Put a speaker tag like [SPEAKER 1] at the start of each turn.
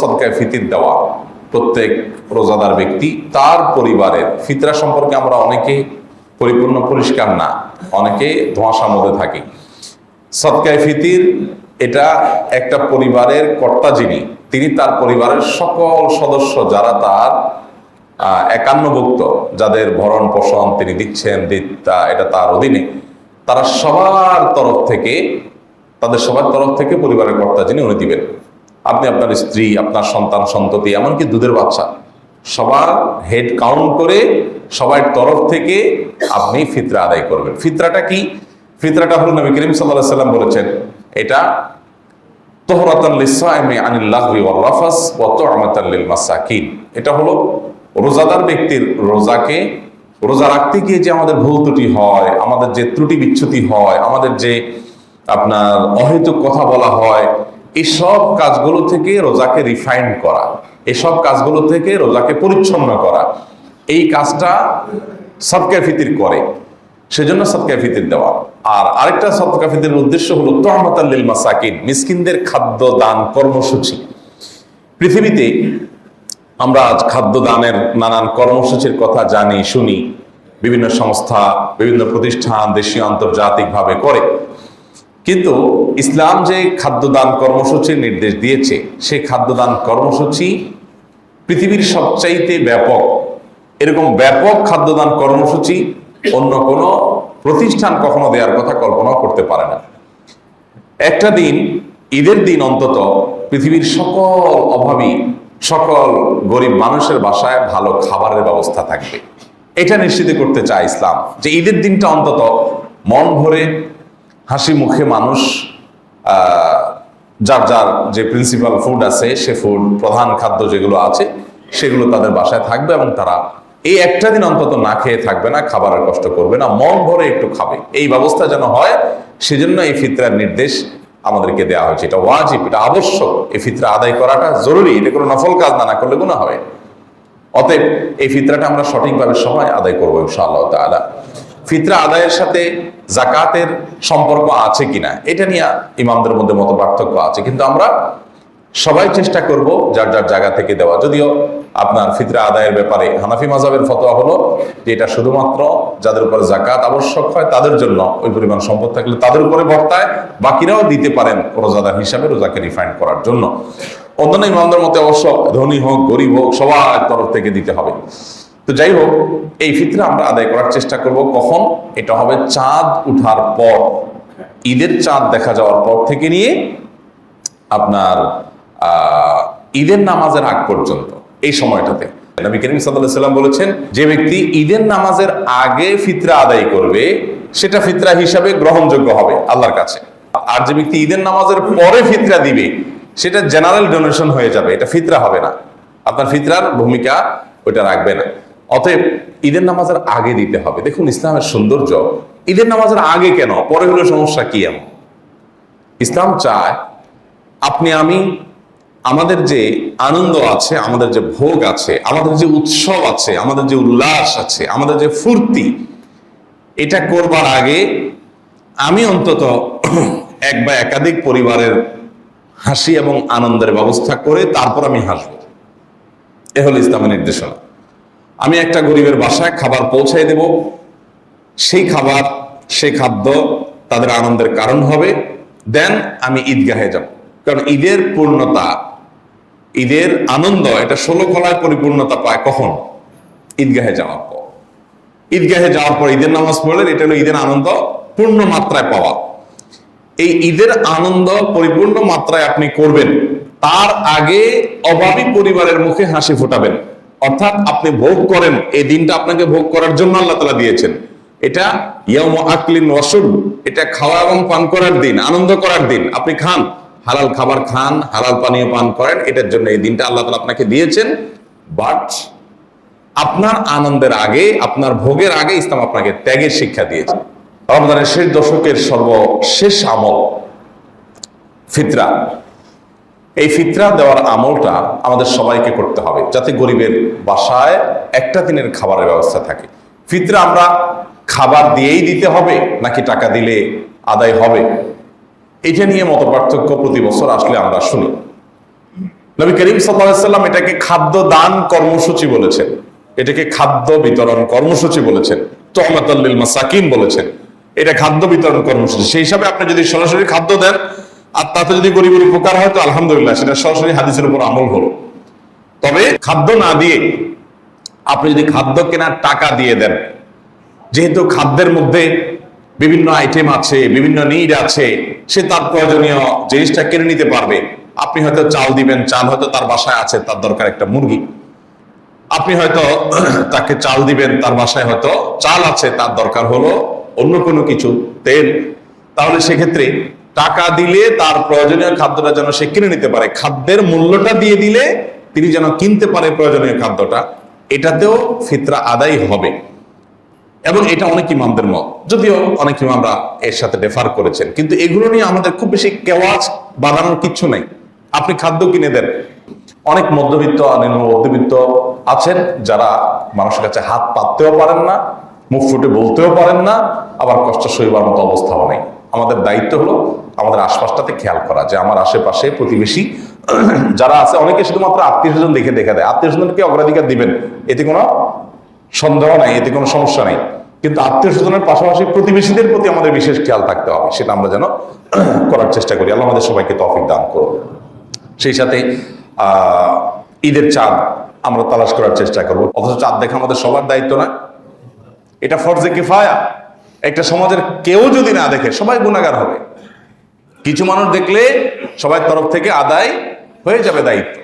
[SPEAKER 1] সদকায় ফিতির দেওয়া। প্রত্যেক রোজাদার ব্যক্তি তার পরিবারের, ফিতরা সম্পর্কে আমরা অনেকে পরিপূর্ণ পরিষ্কার না, অনেকে ধোঁয়াশার মধ্যে থাকি। সদকায় ফিতির এটা একটা পরিবারের কর্তা যিনি, তিনি তার পরিবারের সকল সদস্য যারা তার একান্নভুক্ত, যাদের ভরণ পোষণ তিনি দিচ্ছেন দিত্যা এটা তার অধীনে। তারা সবার তরফ থেকে, তাদের সবার তরফ থেকে পরিবারের কর্তা যিনি, উনি দিবেন। আপনি আপনার স্ত্রী, আপনার সন্তান, সন্ততি, এমনকি দুধের বাচ্চা, সবার হেড কাউন্ট করে সবার তরফ থেকে আপনি ফিতরা আদায় করবেন। ফিতরাটা কি? ফিতরাটা হল নবী করিম সাল্লাহ সাল্লাম বলেছেন, এটা এটা হলো রোজাদার ব্যক্তির রোজাকে, রোজা রাখতে গিয়ে যে আমাদের ভুল ত্রুটি হয়, আমাদের যে ত্রুটি বিচ্ছুতি হয়, আমাদের যে আপনার অহেতুক কথা বলা হয় এসব কাজগুলো থেকে রোজাকে রিফাইন করা, এসব কাজগুলো থেকে রোজাকে পরিচ্ছন্ন করা। এই কাজটা সবকে ফিতির করে, সেজন্য সদকা ফিতির দেওয়া। আর আরেকটা সদকা ফিতির উদ্দেশ্য হলো তোহমতাল্লিল মাসাকিন, মিসকিনদের খাদ্য দান কর্মসূচি। পৃথিবীতে আমরা আজ খাদ্য দানের নানান কর্মসূচির কথা জানি, শুনি, বিভিন্ন সংস্থা, বিভিন্ন প্রতিষ্ঠান দেশীয় আন্তর্জাতিকভাবে করে। কিন্তু ইসলাম যে খাদ্যদান কর্মসূচির নির্দেশ দিয়েছে, সে খাদ্যদান কর্মসূচি পৃথিবীর সবচাইতে ব্যাপক। এরকম ব্যাপক খাদ্যদান কর্মসূচি অন্য কোনো প্রতিষ্ঠান কখনো দেওয়ার কথা কল্পনা করতে পারে না। একটা দিন, ঈদের দিন অন্তত, পৃথিবীর সকল অভাবী, সকল গরিব মানুষের বাসায় ভালো খাবারের ব্যবস্থা থাকবে। এটা নিশ্চিত করতে চায় ইসলাম যে ঈদের দিনটা অন্তত মন ভরে হাসি মুখে মানুষ যার যার যে প্রিন্সিপাল ফুড আছে, সে ফুড প্রধান খাদ্য যেগুলো আছে, সেগুলো তাদের বাসায় থাকবে এবং তারা এই একটা দিন অন্তত না খেয়ে থাকবে না, খাবারের কষ্ট করবে না, মন ভরে একটু খাবে। এই ব্যবস্থা যেন হয়, সেজন্য এই ফিতরার নির্দেশ আমাদেরকে দেওয়া হয়েছে। এটা ওয়াজিব, এটা আবশ্যক। এই ফিতরা আদায় করাটা জরুরি, এটা কোনো নফল কাজ না না করলে গুণা হবে অতএব এই ফিতরাটা আমরা সঠিকভাবে সময় আদায় করব, ইনশাআল্লাহ তাআলা। ফিতরা আদায়ের সাথে জাকাতের সম্পর্ক আছে কিনা, এটা নিয়ে ইমামদের মধ্যে মত পার্থক্য আছে। কিন্তু আমরা সবাই চেষ্টা করব যার যার জায়গা থেকে দেওয়া। যদিও আপনার ফিতরা আদায়ের ব্যাপারে হানাফি মাজাবের ফতোয়া হলো যে এটা শুধুমাত্র যাদের উপরে জাকাত আবশ্যক হয় তাদের জন্য ওই পরিমাণ সম্পদ থাকলে তাদের উপরে বর্তায়, বাকিরাও দিতে পারেন রোজাদার হিসাবে রোজাকে রিফাইন করার জন্য। অন্যান্য ইমামদের মতে অবশ্য ধনী হোক, গরিব হোক, সবার তরফ থেকে দিতে হবে। তো যাই হোক, এই ফিতরা আমরা আদায় করার চেষ্টা করব। কখন? এটা হবে চাঁদ উঠার পর। ঈদের চাঁদ দেখা যাওয়ার পর থেকে নিয়ে আপনার ঈদের নামাজের আগ পর্যন্ত, এই সময়টাতে। নবী করিম সাল্লাম বলেছেন, যে ব্যক্তি ঈদের নামাজের আগে ফিতরা আদায় করবে, সেটা ফিতরা হিসাবে গ্রহণযোগ্য হবে আল্লাহর কাছে। আর যে ব্যক্তি ঈদের নামাজের পরে ফিতরা দিবে, সেটা জেনারেল ডোনেশন হয়ে যাবে, এটা ফিতরা হবে না। আপনার ফিতরার ভূমিকা ওইটা রাখবে না। অতএব ঈদের নামাজের আগে দিতে হবে। দেখুন, ইসলামের সৌন্দর্য। ঈদের নামাজের আগে কেন? পরে হলে সমস্যা কি এমন? ইসলাম চায়, আপনি, আমি, আমাদের যে আনন্দ আছে, আমাদের যে ভোগ আছে, আমাদের যে উৎসব আছে, আমাদের যে উল্লাস আছে, আমাদের যে ফুর্তি, এটা করবার আগে আমি অন্তত এক বা একাধিক পরিবারের হাসি এবং আনন্দের ব্যবস্থা করে তারপর আমি হাসবো। এ হলো ইসলামের নির্দেশনা। আমি একটা গরিবের বাসায় খাবার পৌঁছাই দেব। সেই খাবার সেই খাদ্য তাদের আনন্দের কারণ হবে। দেন আমি ঈদগাহে যাব। কারণ ঈদের পূর্ণতা, ঈদের আনন্দ, এটা ষোলো কলায় পরিপূর্ণতা পায় কখন? ঈদগাহে যাওয়ার পর। ঈদগাহে যাওয়ার পর ঈদের নামাজ পড়লেন এটা হলো ঈদের আনন্দ পূর্ণ মাত্রায় পাওয়া। এই ঈদের আনন্দ পরিপূর্ণ মাত্রায় আপনি করবেন। তার আগে অভাবী পরিবারের মুখে হাসি ফোটাবেন। অর্থাৎ আপনি ভোগ করেন, এই দিনটা আপনাকে ভোগ করার জন্য আল্লাহ তালা দিয়েছেন। এটা ইয়াম আকলিন ওয়াসুর এটা খাওয়া এবং পান করার দিন, আনন্দ করার দিন। আপনি খান, হালাল খাবার খান, হালাল পানীয় পান করেন, এটার জন্য এই দিনটা আল্লাহ তালা আপনাকে দিয়েছেন। বাট আপনার আনন্দের আগে, আপনার ভোগের আগে ইসলাম আপনাকে ত্যাগের শিক্ষা দিয়েছে। রমজানের শেষ দশকের সর্বশেষ আমল, ফিতরা। এই ফিতরা দেওয়ার আমলটা আমাদের সবাইকে করতে হবে, যাতে গরিবের বাসায় একটা দিনের খাবারের ব্যবস্থা থাকে। ফিতরা আমরা খাবার দিয়েই দিতে হবে, নাকি টাকা দিলে আদায় হবে? এটা নিয়ে মত পার্থক্য প্রতি বছর আসলে আমরা শুনি। নবী করিম সাল্লাম এটাকে খাদ্য দান কর্মসূচি বলেছেন। এটাকে খাদ্য বিতরণ কর্মসূচি বলেছেন। তহমাতাল্লিল মাসাকিন বলেছেন। এটা খাদ্য বিতরণ কর্মসূচি। সেই হিসাবে আপনি যদি সরাসরি খাদ্য দেন আর তাতে যদি গরিবের উপকার হয় তো আলহামদুলিল্লাহ, সেটা সরাসরি হাদিসের উপর আমল হলো। তবে খাদ্য না দিয়ে আপনি যদি খাদ্য কেনার টাকা দিয়ে দেন, যেহেতু খাদ্যের মধ্যে বিভিন্ন আইটেম আছে, বিভিন্ন নিড আছে, সে তার প্রয়োজনীয় জিনিসটা কিনে নিতে পারবে। আপনি হয়তো চাল দিবেন, চাল হয়তো তার বাসায় আছে, তার দরকার একটা মুরগি। আপনি হয়তো তাকে চাল দিবেন, তার বাসায় হয়তো চাল আছে, তার দরকার হলো অন্য কোনো কিছু, তেল। তাহলে সেক্ষেত্রে টাকা দিলে তার প্রয়োজনীয় খাদ্যটা যেন সে কিনে নিতে পারে। খাদ্যের মূল্যটা দিয়ে দিলে তিনি যেন কিনতে পারে প্রয়োজনীয় খাদ্যটা। এটাতেও ফিতরা আদায় হবে। এবং এটা অনেক ইমামদের মত। যদিও অনেক ইমামরা এর সাথে রেফার করেছেন। কিন্তু এগুলো নিয়ে আমাদের খুব বেশি কেওয়াজ বানানোর কিচ্ছু নাই। আপনি খাদ্য কিনে দেন। অনেক মধ্যবিত্ত নিম্ন মধ্যবিত্ত আছেন যারা মানুষের কাছে হাত পাততেও পারেন না, মুখ ফুটে বলতেও পারেন না, আবার কষ্ট সইবার মতো অবস্থাও নেই। আমাদের দায়িত্ব হলো আমাদের আশপাশটাতে খেয়াল করা যে আমার আশেপাশে প্রতিবেশী যারা আছে অনেকে শুধুমাত্র আত্মীয় স্বজন দেখে দেখা দেয়। আত্মীয় স্বজনকে অগ্রাধিকার দিবেন এতে কোনো সন্দেহ নাই এতে কোনো সমস্যা নেই। কিন্তু আত্মীয় স্বজনের পাশাপাশি প্রতিবেশীদের প্রতি আমাদের বিশেষ খেয়াল থাকতে হবে সেটা আমরা যেন করার চেষ্টা করি। আল্লাহ আমাদের সবাইকে তফিক দান করুন। সেই সাথে আহ, ঈদের চাঁদ আমরা তালাশ করার চেষ্টা করব। অথচ চাঁদ দেখা আমাদের সবার দায়িত্ব না। এটা ফরজে কিফায়া। একটা সমাজের কেউ যদি না দেখে, সবাই গুণাগার হবে। কিছু মানুষ দেখলে সবাই তরফ থেকে আদায় হয়ে যাবে দায়িত্ব।